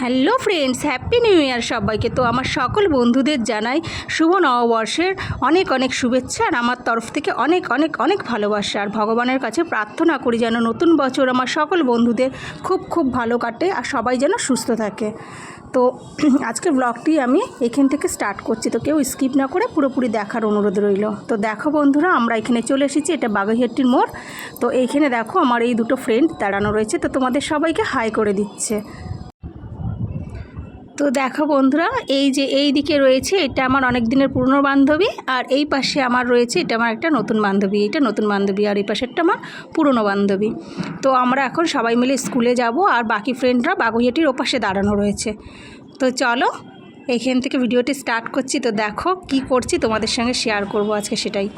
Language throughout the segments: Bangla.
Hello friends, happy new year সবাইকে। তো আমার সকল বন্ধুদের জানাই শুভ নববর্ষের অনেক অনেক শুভেচ্ছা আর আমার তরফ থেকে অনেক অনেক অনেক ভালোবাসা। আর ভগবানের কাছে প্রার্থনা করি যেন নতুন বছর আমার সকল বন্ধুদের খুব খুব ভালো কাটে আর সবাই যেন সুস্থ থাকে। তো আজকের ব্লগটি আমি এখান থেকে স্টার্ট করছি। তো কেউ স্কিপ না করে পুরোপুরি দেখার অনুরোধ রইল। তো দেখো বন্ধুরা, আমরা এখানে চলে এসেছি, এটা বাগাইহাটির মোড়। তো এইখানে দেখো আমার এই দুটো ফ্রেন্ড দাঁড়ানো রয়েছে। তো তোমাদের সবাইকে হাই করে দিচ্ছে। তো দেখো বন্ধুরা, এই যে এই দিকে রয়েছে, এটা আমার অনেক দিনের পুরনো বান্ধবী, আর এই পাশে আমার রয়েছে, এটা আমার একটা নতুন বান্ধবী, এটা নতুন বান্ধবী, আর এই পাশেরটা আমার পুরনো বান্ধবী। তো আমরা এখন সবাই মিলে স্কুলে যাব, আর বাকি ফ্রেন্ডরা বাগুইয়াটির ওপাশে দাঁড়ানো রয়েছে। তো চলো, এখান থেকে ভিডিওটি স্টার্ট করছি। তো দেখো কি করছি, তোমাদের সঙ্গে শেয়ার করব আজকে সেটাই।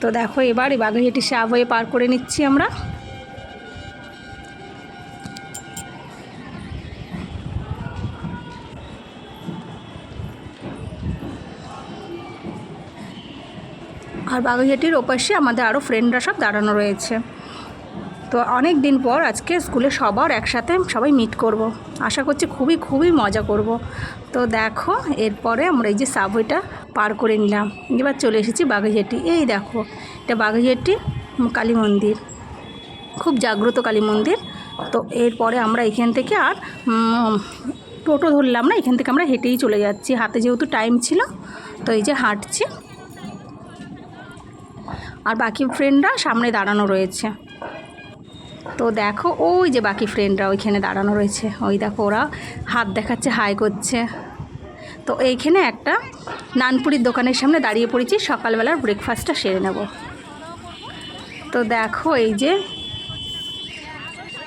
তো দেখো এবার এই বাগুইয়াটি সাব হয়ে পার করে নিচ্ছি আমরা। আর বাগুইহাটির ওপাশে আমাদের আরও ফ্রেন্ডরা সব দাঁড়ানো রয়েছে। তো অনেক দিন পর আজকে স্কুলে সবার একসাথে সবাই মিট করব। আশা করছি খুবই খুবই মজা করব। তো দেখো, এরপরে আমরা এই যে সাবওয়েটা পার করে নিলাম। এবার চলে এসেছি বাগুইহাটি। এই দেখো, এটা বাগুইহাটি কালী মন্দির। খুব জাগ্রত কালী মন্দির। তো এরপরে আমরা এখান থেকে আর টোটো ধরলাম না, এখান থেকে আমরা হেঁটেই চলে যাচ্ছি। হাতে যেহেতু টাইম ছিল, তো এই যে হাঁটছি। আর বাকি ফ্রেন্ডরা সামনে দাঁড়ানো রয়েছে। তো দেখো, ওই যে বাকি ফ্রেন্ডরা ওইখানে দাঁড়ানো রয়েছে। ওই দেখো, ওরা হাত দেখাচ্ছে, হাই করছে। তো এইখানে একটা নানপুরির দোকানের সামনে দাঁড়িয়ে পড়েছি, সকালবেলার ব্রেকফাস্টটা সেরে নেব। তো দেখো, এই যে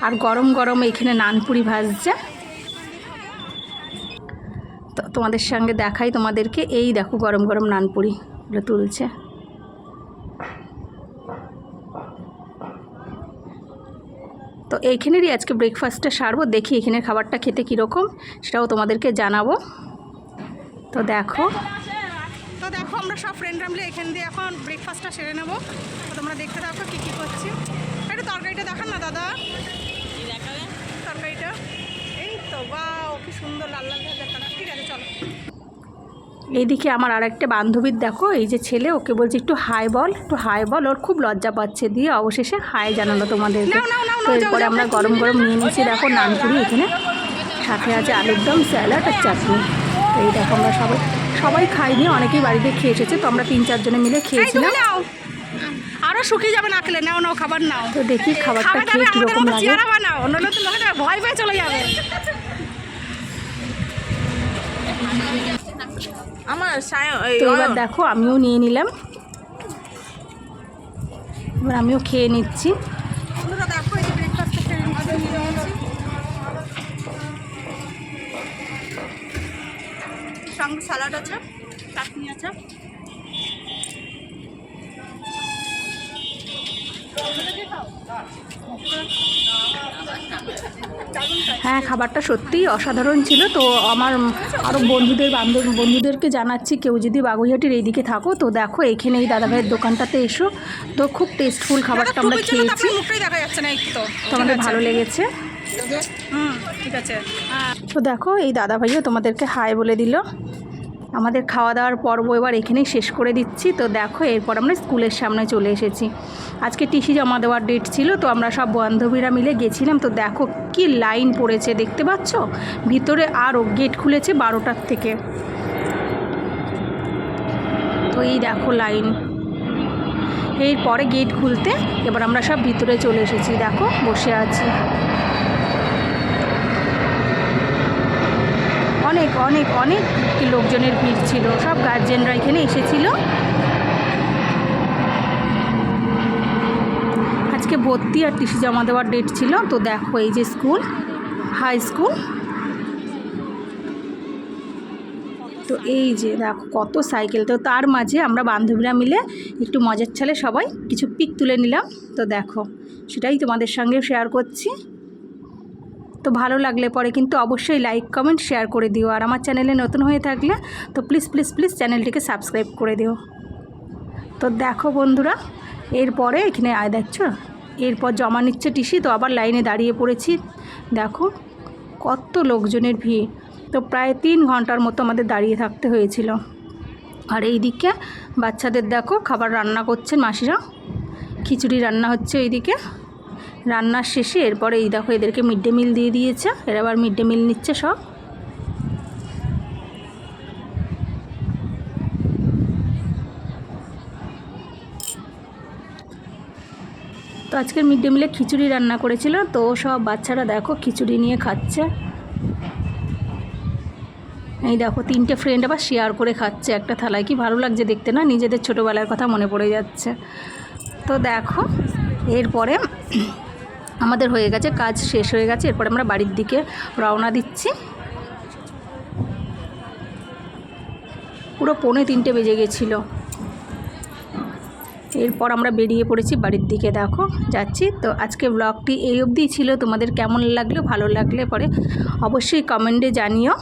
আর গরম গরম এইখানে নানপুরি ভাজছে। তো তোমাদের সঙ্গে দেখাই তোমাদেরকে, এই দেখো গরম গরম নানপুরি তুলছে। তো এইখানেরই আজকে ব্রেকফাস্টটা সারবো, দেখি এখানের খাবারটা খেতে কীরকম, সেটাও তোমাদেরকে জানাব। তো দেখো। তো দেখো, আমরা সব ফ্রেন্ডরা মিলে এখান দিয়ে এখন ব্রেকফাস্টটা সেরে নেব। তো তোমরা দেখতে থাকো কী কী করছি। একটু তরকারিটা দেখান না, দাদা। তরকারিটা। এই তো বাও কি সুন্দর লাল লাল ঠিক আছে, চলো। এইদিকে আমার আর একটা বান্ধবীর দেখো এই যে ছেলে ওকে বলছে একটু হাই বল একটু হাই বল। ওর খুব লজ্জা পাচ্ছে। দিয়ে অবশেষে হাই জানালো তোমাদেরকে। তো এরপরে আমরা গরম গরম নিয়ে নিয়েছি দেখো নানপুরি এখানে। সাথে আছে আলুর দম স্যালাড আর চাটনি। তো এই দেখো আমরা সবাই সবাই খাইনি অনেকেই বাড়িতে খেয়ে এসেছে। তো আমরা তিন চারজনে মিলে খেয়েছিলাম। আরও শুকিয়ে যাবে না খেলে। নাও নাও খাবার নাও। তো দেখি খাবারটা খেয়ে কীরকম লাগে। বানাও অন্যান্য তো ভয় পেয়ে চলে যাবে। আমার তো এবার দেখো আমিও নিয়ে নিলাম। এবার আমিও খেয়ে নিচ্ছি। সঙ্গে স্যালাড আছে চাটনি আছে। হ্যাঁ খাবারটা সত্যিই অসাধারণ ছিল। তো আমার আরও বন্ধুদের বান্ধব বন্ধুদেরকে জানাচ্ছি কেউ যদি বাগুইহাটির এইদিকে থাকো তো দেখো এখানে এই দাদাভাইয়ের দোকানটাতে এসো। তো খুব টেস্টফুল খাবারটা আমরা খেয়েছি আপনার মুখটাই দেখা যাচ্ছে না একটু তো। আমাদের ভালো লেগেছে। ঠিক আছে। তো দেখো এই দাদাভাইও তোমাদেরকে হাই বলে দিল। আমাদের খাওয়া দাওয়ার পর্ব এবার এখানেই শেষ করে দিচ্ছি। তো দেখো, এরপর আমরা স্কুলের সামনে চলে এসেছি। আজকে টিসি জমা দেওয়ার ডেট ছিল, তো আমরা সব বান্ধবীরা মিলে গেছিলাম। তো দেখো, কি লাইন পড়েছে দেখতে পাচ্ছ? ভিতরে আরও গেট খুলেছে বারোটার থেকে। তো এই দেখো লাইন এরপরে গেট খুলতে এবার আমরা সব ভিতরে চলে এসেছি। দেখো, বসে আছি। অনেক অনেক অনেক লোকজনের ভিড় ছিল। সব গার্জেনরা এখানে এসেছিল। আজকে ভর্তি আর টিসি জমা দেওয়ার ডেট ছিল। তো দেখো এই যে স্কুল হাই স্কুল তো এই যে দেখো কত সাইকেল তো তার মাঝে আমরা বান্ধবীরা মিলে একটু মজার ছালে সবাই কিছু পিক তুলে নিলাম। তো দেখো, সেটাই তোমাদের সঙ্গে শেয়ার করছি। তো ভালো লাগলে পরে কিন্তু অবশ্যই লাইক কমেন্ট শেয়ার করে দিও। আর আমার চ্যানেলে নতুন হয়ে থাকলে তো প্লিজ প্লিজ প্লিজ চ্যানেলটিকে সাবস্ক্রাইব করে দিও। তো দেখো বন্ধুরা, এরপরে এখানে আয় দেখছ? এরপর জমা নিচ্ছে টিসি, তো আবার লাইনে দাঁড়িয়ে পড়েছি। দেখো, কত লোকজনের ভিড়। তো প্রায় তিন ঘণ্টার মতো আমাদের দাঁড়িয়ে থাকতে হয়েছিল। আর এইদিকে বাচ্চাদের দেখো, খাবার রান্না করছেন মাসিরা। খিচুড়ি রান্না হচ্ছে এইদিকে। রান্নার শেষে এরপরে এই দেখো এদেরকে মিড ডে মিল দিয়ে দিয়েছে। এরা আবার মিড ডে মিল নিচ্ছে সব। তো আজকের মিড ডে মিলে খিচুড়ি রান্না করেছিল। তো সব বাচ্চারা দেখো খিচুড়ি নিয়ে খাচ্ছে। এই দেখো তিনটে ফ্রেন্ড আবার শেয়ার করে খাচ্ছে একটা থালায়। কি ভালো লাগছে দেখতে না? নিজেদের ছোটোবেলার কথা মনে পড়ে যাচ্ছে। তো দেখো, এরপরে আমাদের হয়ে গেছে, কাজ শেষ হয়ে গেছে, এরপরে আমরা বাড়ির দিকে রওনা দিচ্ছি। পুরো পৌনে তিনটে বেজে গেছিল। এরপর আমরা বেরিয়ে পড়েছি বাড়ির দিকে, দেখো, যাচ্ছি। তো আজকে ব্লগটি এই অবধিই ছিল। তোমাদের কেমন লাগল, ভালো লাগলে পরে অবশ্যই কমেন্টে জানিও।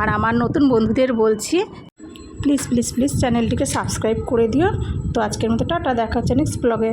আর আমার নতুন বন্ধুদের বলছি প্লিজ প্লিজ প্লিজ চ্যানেলটিকে সাবস্ক্রাইব করে দিও। তো আজকের মতো টাটা, দেখা হচ্ছে নেক্সট ব্লগে